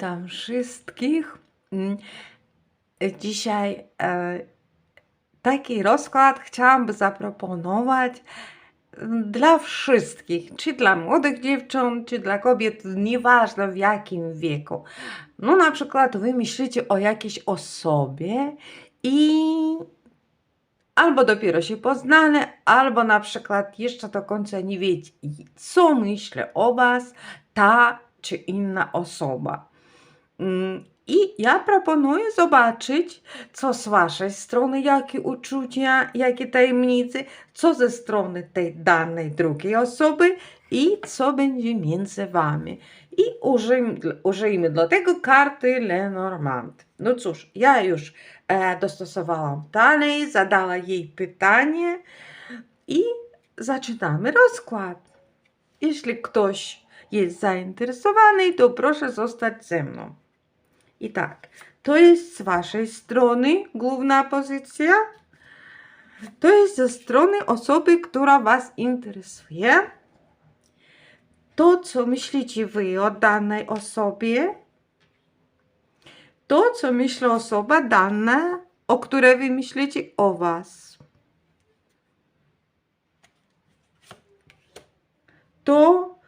Witam wszystkich. Mm, Dzisiaj e, taki rozkład chciałam zaproponować mm, dla wszystkich, czy dla młodych dziewcząt, czy dla kobiet, nieważne w jakim wieku. No na przykład wy myślicie o jakiejś osobie i albo dopiero się poznane, albo na przykład jeszcze do końca nie wiecie, co myśli o was ta czy inna osoba. Mm, I ja proponuję zobaczyć, co z waszej strony, jakie uczucia, jakie tajemnice, co ze strony tej danej drugiej osoby i co będzie między wami. I użyjmy, użyjmy do tego karty Lenormand. No cóż, ja już e, dostosowałam dalej, zadała jej pytanie i zaczynamy rozkład. Jeśli ktoś jest zainteresowany, to proszę zostać ze mną. I tak, to jest z waszej strony główna pozycja. To jest ze strony osoby, która was interesuje. To, co myślicie wy o danej osobie. To, co myśli osoba dana, o której wy myślicie o was. To,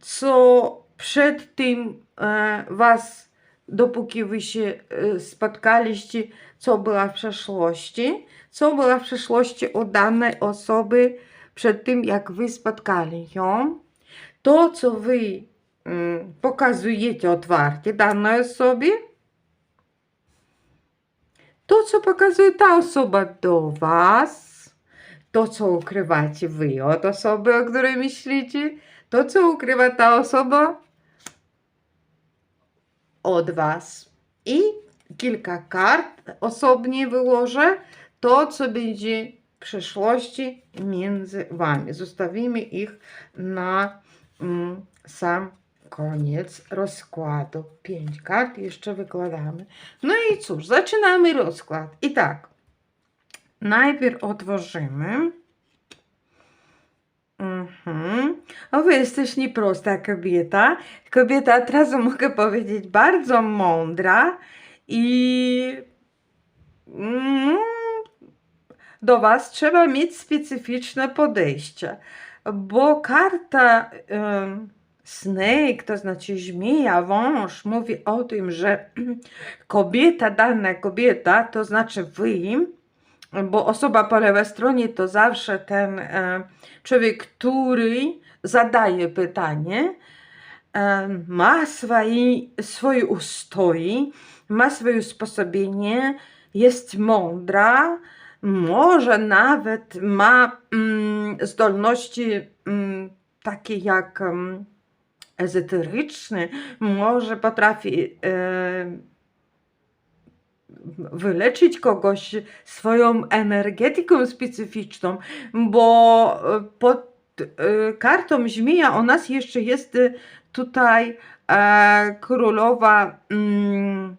co przed tym e, was, dopóki wy się e, spotkaliście, co było w przeszłości, co było w przeszłości u danej osoby przed tym, jak wy spotkali ją, to, co wy mm, pokazujecie otwarcie danej osobie, to, co pokazuje ta osoba do was, to, co ukrywacie wy od osoby, o której myślicie, to, co ukrywa ta osoba od Was. I kilka kart osobnie wyłożę. To, co będzie w przyszłości między Wami. Zostawimy ich na mm, sam koniec rozkładu. Pięć kart jeszcze wykładamy. No i cóż, zaczynamy rozkład. I tak, najpierw otworzymy. Mhm. O, wy jesteś nieprosta kobieta. Kobieta, od razu mogę powiedzieć, bardzo mądra i mm, do was trzeba mieć specyficzne podejście, bo karta snake, to znaczy zmieja, wąż, mówi o tym, że kobieta, dana kobieta, to znaczy wy, bo osoba po lewej stronie to zawsze ten e, człowiek, który zadaje pytanie, e, ma swoi, swoje ustoji, ma swoje usposobienie, jest mądra, może nawet ma mm, zdolności mm, takie jak mm, ezoteryczne, może potrafi e, wyleczyć kogoś swoją energetyką specyficzną, bo e, pod e, kartą Żmija u nas jeszcze jest tutaj e, królowa. Mm,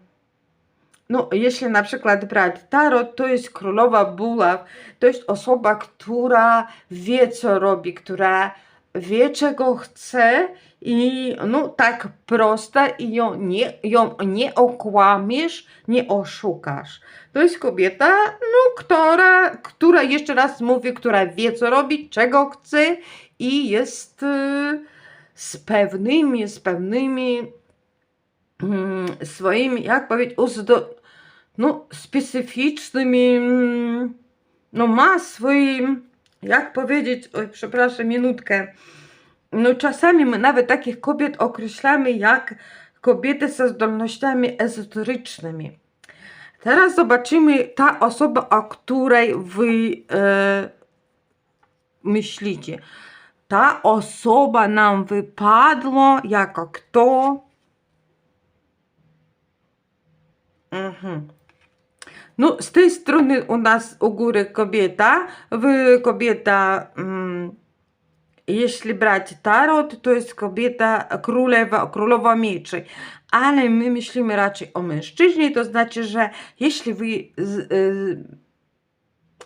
no, jeśli na przykład brać tarot, to jest królowa buław, to jest osoba, która wie, co robi, która wie, czego chce i no tak prosta i ją nie, ją nie okłamiesz, nie oszukasz. To jest kobieta, no, która, która jeszcze raz mówię, która wie, co robi, czego chce i jest y, z pewnymi, z pewnymi mm, swoimi, jak powiedzieć, uzdo, no, specyficznymi, mm, no ma swoim, jak powiedzieć, oj, przepraszam, minutkę, no czasami my nawet takich kobiet określamy jak kobiety ze zdolnościami ezoterycznymi. Teraz zobaczymy ta osoba, o której wy e, myślicie. Ta osoba nam wypadła jako kto? Mhm. No, z tej strony u nas u góry kobieta, wy kobieta, mm, jeśli brać tarot, to jest kobieta, królewa, królowa mieczy, ale my myślimy raczej o mężczyźnie, to znaczy, że jeśli wy z, y,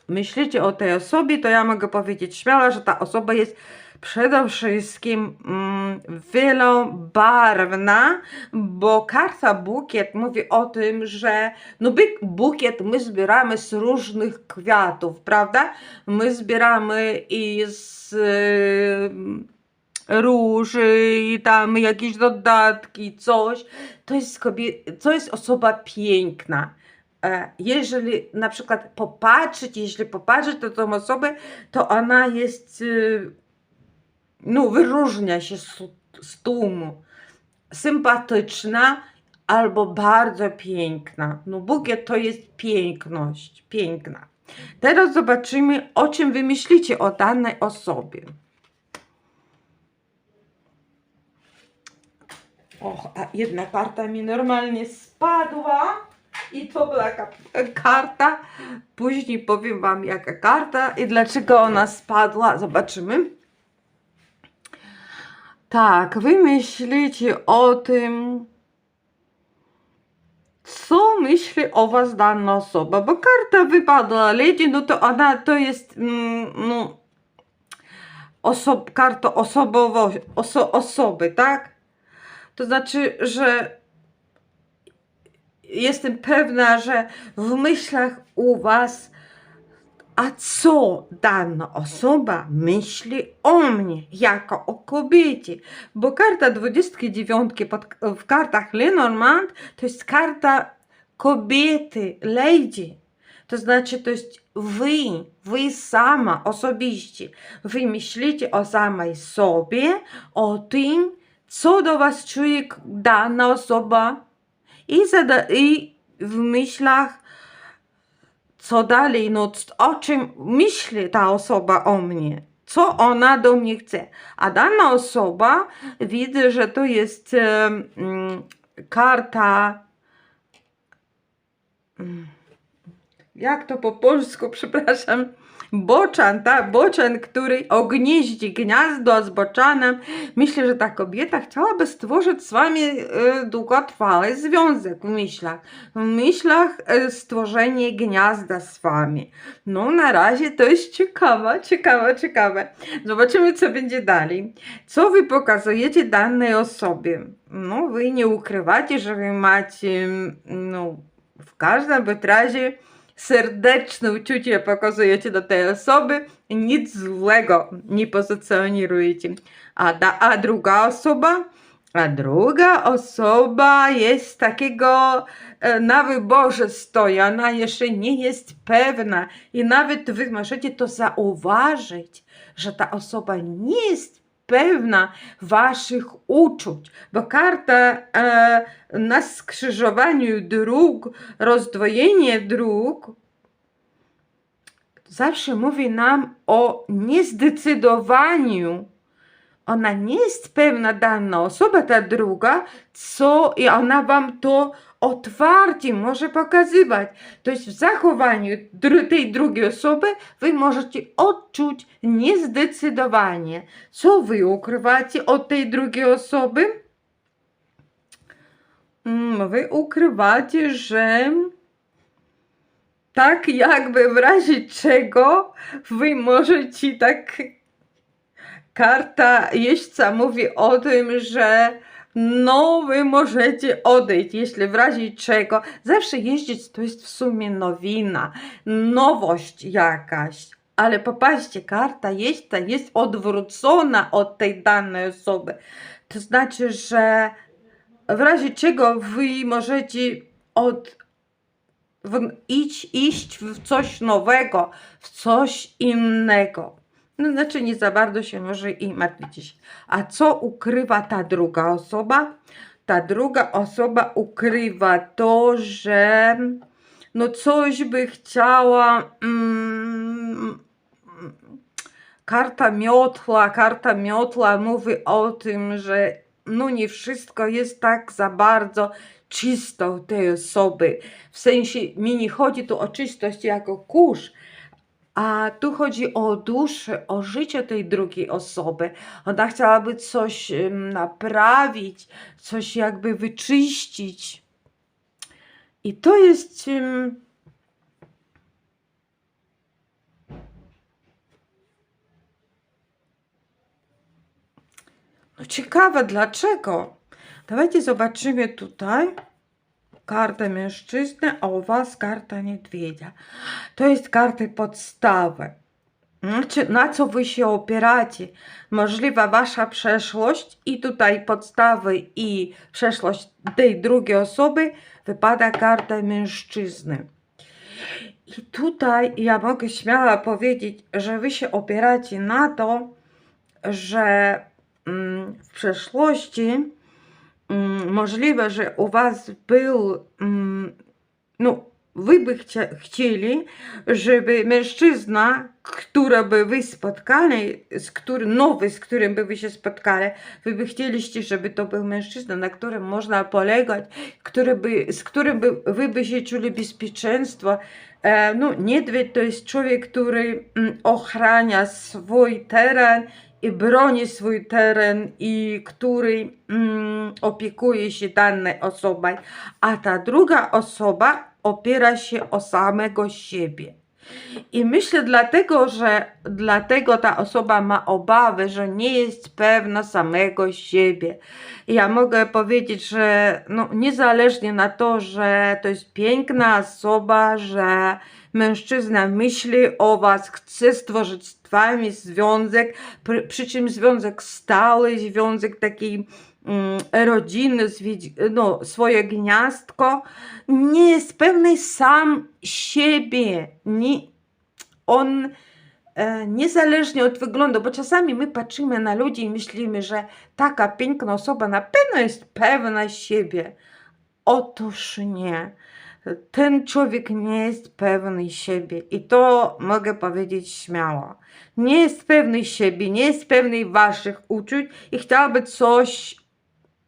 myślicie o tej osobie, to ja mogę powiedzieć śmiało, że ta osoba jest przede wszystkim mm, wielobarwna, bo karta bukiet mówi o tym, że no bukiet my zbieramy z różnych kwiatów, prawda? My zbieramy i z y, róży i tam jakieś dodatki, coś. To jest, kobie- to jest osoba piękna. E, Jeżeli na przykład popatrzeć, jeśli popatrzeć na tą osobę, to ona jest, y, no wyróżnia się z, tłumu. Sympatyczna albo bardzo piękna. No bukiet to jest piękność, piękna. Teraz zobaczymy, o czym wy myślicie o danej osobie. Och, a jedna karta mi normalnie spadła. I to była ka- karta. Później powiem Wam, jaka karta i dlaczego ona spadła. Zobaczymy. Tak, wy myślicie o tym, co myśli o Was dana osoba, bo karta wypadła Lady, no to ona to jest, mm, no, osob, karta osobowo, oso, osoby, tak? To znaczy, że jestem pewna, że w myślach u Was, a co dana osoba myśli o mnie jako o kobiecie? Bo karta 29 pod, w kartach Lenormand to jest karta kobiety, lady. To znaczy, to jest wy, wy sama osobiście. Wy myślicie o samej sobie, o tym, co do Was czuje dana osoba i, i w myślach, co dalej, no o czym myśli ta osoba o mnie, co ona do mnie chce. A dana osoba, widzę, że to jest mm, karta. mm, Jak to po polsku, przepraszam. Boczan, tak? Boczan, który ognieździ gniazdo z boczanem. Myślę, że ta kobieta chciałaby stworzyć z wami e, długotrwały związek w myślach. W myślach e, stworzenie gniazda z wami. No, na razie to jest ciekawe, ciekawe, ciekawe. Zobaczymy, co będzie dalej. Co wy pokazujecie danej osobie? No, wy nie ukrywacie, że wy macie, mm, no, w każdym razie serdeczne uczucie pokazujecie do tej osoby, nic złego nie pozycjonujecie. A, da, a druga osoba? A druga osoba jest takiego e, na wyborze stoi, ona jeszcze nie jest pewna i nawet wy możecie to zauważyć, że ta osoba nie jest pewna waszych uczuć, bo karta e, na skrzyżowaniu dróg, rozdwojenie dróg zawsze mówi nam o niezdecydowaniu. Ona nie jest pewna dana osoba, ta druga, co i ona wam to otwarcie może pokazywać. To jest w zachowaniu tej drugiej osoby wy możecie odczuć niezdecydowanie. Co wy ukrywacie od tej drugiej osoby? Mm, Wy ukrywacie, że tak jakby w razie czego wy możecie tak karta jeźdźca mówi o tym, że no wy możecie odejść, jeśli w razie czego. Zawsze jeździć to jest w sumie nowina, nowość jakaś. Ale popatrzcie, karta jeźdźca jest odwrócona od tej danej osoby. To znaczy, że w razie czego wy możecie od, w, iść, iść w coś nowego, w coś innego. No, znaczy nie za bardzo się może i martwicie się. A co ukrywa ta druga osoba? Ta druga osoba ukrywa to, że no coś by chciała. Mm, karta miotła, karta miotła mówi o tym, że no nie wszystko jest tak za bardzo czysto tej osoby. W sensie mi nie chodzi tu o czystość jako kurz, a tu chodzi o duszę, o życie tej drugiej osoby. Ona chciałaby coś naprawić, coś jakby wyczyścić. I to jest. em, ciekawe dlaczego. Dawajcie zobaczymy tutaj mężczyzny, a u was karta niedźwiedzia. To jest karty podstawy. Znaczy, na co wy się opieracie? Możliwa wasza przeszłość i tutaj podstawy i przeszłość tej drugiej osoby wypada karta mężczyzny. I tutaj ja mogę śmiało powiedzieć, że wy się opieracie na to, że mm, w przeszłości mm, możliwe, że u was był, mm, no, wy by chcieli, żeby mężczyzna, którego wy spotkali, z którym, nowy, z którym by wy się spotkali, wy by chcieliście, żeby to był mężczyzna, na którym można polegać, który by, z którym by, wy by się czuli bezpieczeństwo. E, no, niedźwiedź to jest człowiek, i broni swój teren i który mm, opiekuje się daną osobą, a ta druga osoba opiera się o samego siebie. I myślę dlatego, że dlatego ta osoba ma obawy, że nie jest pewna samego siebie. Ja mogę powiedzieć, że no, niezależnie na to, że to jest piękna osoba, że mężczyzna myśli o was, chce stworzyć z wami związek, przy, przy czym związek stały, związek taki rodziny, no, swoje gniazdko, nie jest pewny sam siebie. Nie, on e, niezależnie od wyglądu, bo czasami my patrzymy na ludzi i myślimy, że taka piękna osoba na pewno jest pewna siebie. Otóż nie. Ten człowiek nie jest pewny siebie i to mogę powiedzieć śmiało. Nie jest pewny siebie, nie jest pewny waszych uczuć i chciałby coś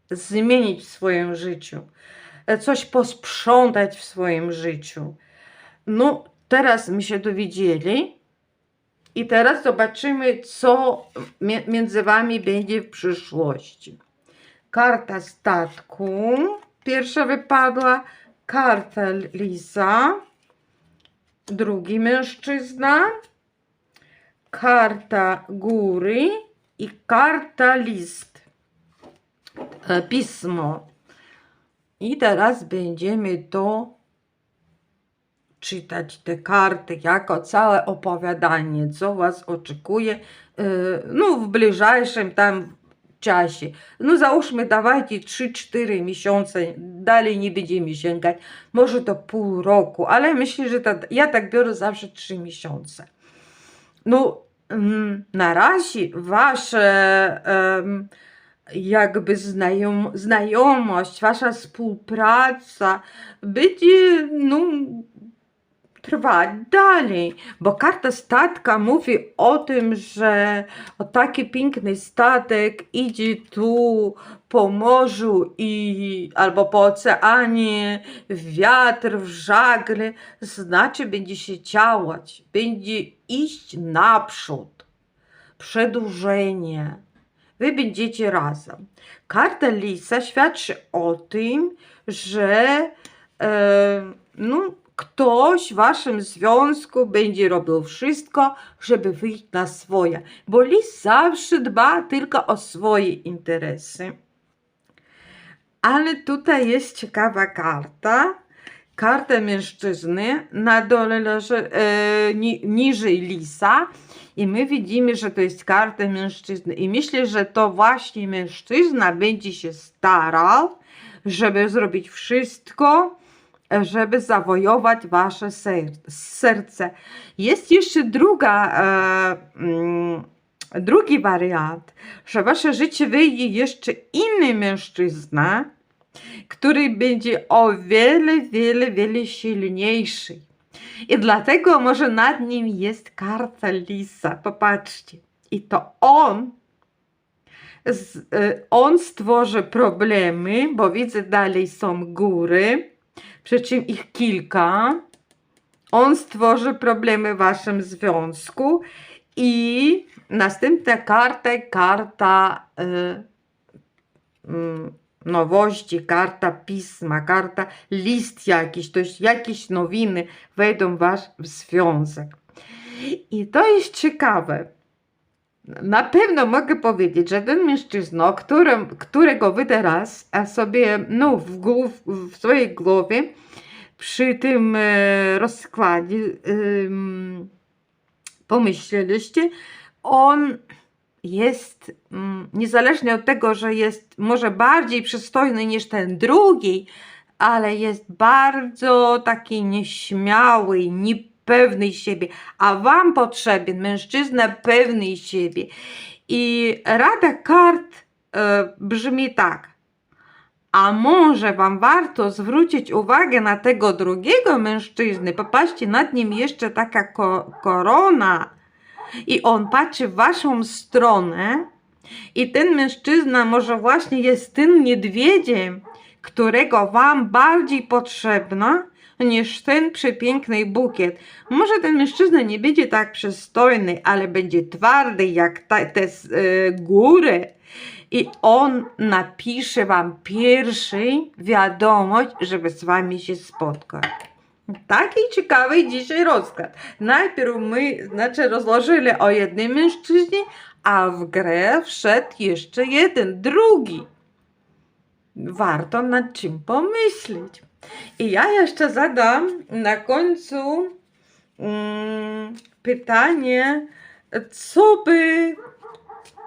zmienić w swoim życiu, coś posprzątać w swoim życiu. No, teraz my się dowiedzieli i teraz zobaczymy, co między wami będzie w przyszłości. Karta statku pierwsza wypadła, karta lisa, drugi mężczyzna, karta góry i karta list. E, pismo. I teraz będziemy to czytać te karty jako całe opowiadanie, co Was oczekuje e, no, w bliższym tam czasie. No załóżmy, dawajcie 3-4 miesiące, dalej nie będziemy sięgać, może to pół roku, ale myślę, że to, ja tak biorę zawsze 3 miesiące. No, mm, na razie Wasze um, jakby znajom, znajomość, wasza współpraca będzie no, trwać dalej, bo karta statka mówi o tym, że o taki piękny statek idzie tu po morzu i albo po oceanie, wiatr, w żagle, znaczy będzie się działać, będzie iść naprzód, przedłużenie wy będziecie razem. Karta Lisa świadczy o tym, że e, no, ktoś w waszym związku będzie robił wszystko, żeby wyjść na swoje, bo lis zawsze dba tylko o swoje interesy. Ale tutaj jest ciekawa karta. Karta mężczyzny na dole leży e, ni, niżej lisa i my widzimy, że to jest karta mężczyzny. I myślę, że to właśnie mężczyzna będzie się starał, żeby zrobić wszystko, żeby zawojować wasze serce. Jest jeszcze druga, e, mm, drugi wariant, że wasze życie wyjdzie jeszcze inny mężczyzna, który będzie o wiele, wiele, wiele silniejszy. I dlatego może nad nim jest karta lisa. Popatrzcie. I to on, y, on stworzy problemy, bo widzę dalej są góry, przy czym ich kilka. On stworzy problemy w waszym związku i następna karta, karta y, y, nowości, karta pisma, karta list jakiś, to jest jakieś nowiny wejdą w wasz związek. I to jest ciekawe. na pewno mogę powiedzieć, że ten mężczyzna, którym, którego wy teraz sobie no, w, głów, w swojej głowie przy tym e, rozkładzie em, pomyśleliście, on jest, mm, niezależnie od tego, że jest może bardziej przystojny niż ten drugi, ale jest bardzo taki nieśmiały, niepewny siebie, a wam potrzebny mężczyzna pewny siebie. I rada kart e, brzmi tak. A może wam warto zwrócić uwagę na tego drugiego mężczyznę? Popatrzcie, nad nim jeszcze taka ko korona i on patrzy w waszą stronę i ten mężczyzna może właśnie jest tym niedźwiedziem, którego wam bardziej potrzebna niż ten przepiękny bukiet. Może ten mężczyzna nie będzie tak przystojny, ale będzie twardy jak ta, te e, góry. I on napisze wam pierwszy wiadomość, żeby z wami się spotkać. Taki ciekawy dzisiaj rozkład. Najpierw my, znaczy, rozłożyli o jednym mężczyźnie, a w grę wszedł jeszcze jeden, drugi. Warto nad czym pomyśleć. I ja jeszcze zadam na końcu mm, pytanie, co by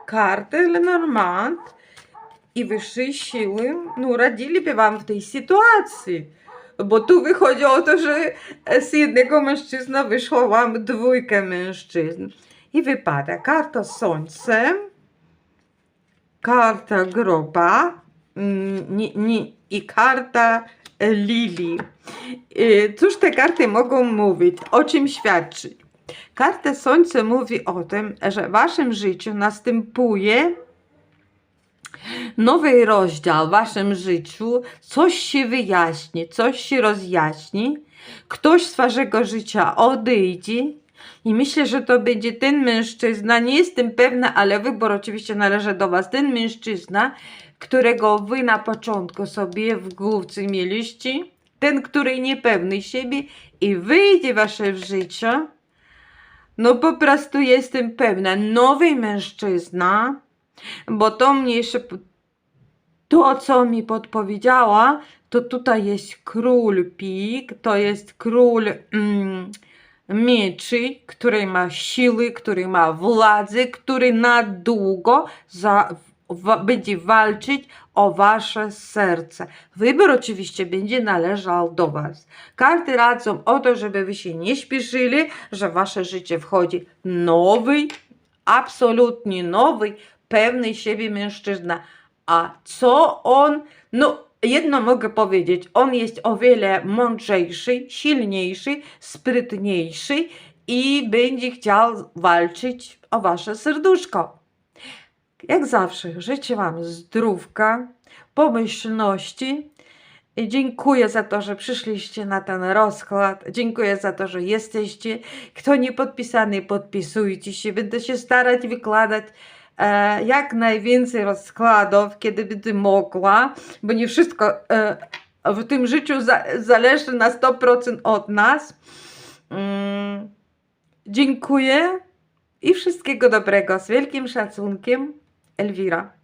karty Lenormand i wyższej siły no, radziliby wam w tej sytuacji. Bo tu wychodzi o to, że z jednego mężczyzna wyszło wam dwójkę mężczyzn. I wypada karta Słońce, karta Groba mm, nie, nie, i karta Lili. Y, Cóż te karty mogą mówić? O czym świadczy? Karta Słońce mówi o tym, że w waszym życiu następuje nowy rozdział w waszym życiu, coś się wyjaśni, coś się rozjaśni, ktoś z waszego życia odejdzie i myślę, że to będzie ten mężczyzna, nie jestem pewna, ale wybór oczywiście należy do was, ten mężczyzna, którego wy na początku sobie w główce mieliście, ten, który niepewny siebie i wyjdzie w wasze życie, no po prostu jestem pewna, nowy mężczyzna, bo to mnie jeszcze to, co mi podpowiedziała, to tutaj jest król pik, to jest król mm, mieczy, który ma siły, który ma władzę, który na długo za, wa, będzie walczyć o wasze serce. Wybór oczywiście będzie należał do was. Karty radzą o to, żeby wy się nie śpieszyli, że w wasze życie wchodzi nowy, absolutnie nowy, pewny siebie mężczyzna. A co on, no jedno mogę powiedzieć, on jest o wiele mądrzejszy, silniejszy, sprytniejszy i będzie chciał walczyć o wasze serduszko. Jak zawsze życzę wam zdrówka, pomyślności. Dziękuję za to, że przyszliście na ten rozkład. Dziękuję za to, że jesteście. Kto nie podpisany, podpisujcie się. Będę się starać wykładać jak najwięcej rozkładów, kiedy będę mogła, bo nie wszystko e, w tym życiu za, zależy na 100% od nas. Mm, dziękuję i wszystkiego dobrego. Z wielkim szacunkiem, Elwira.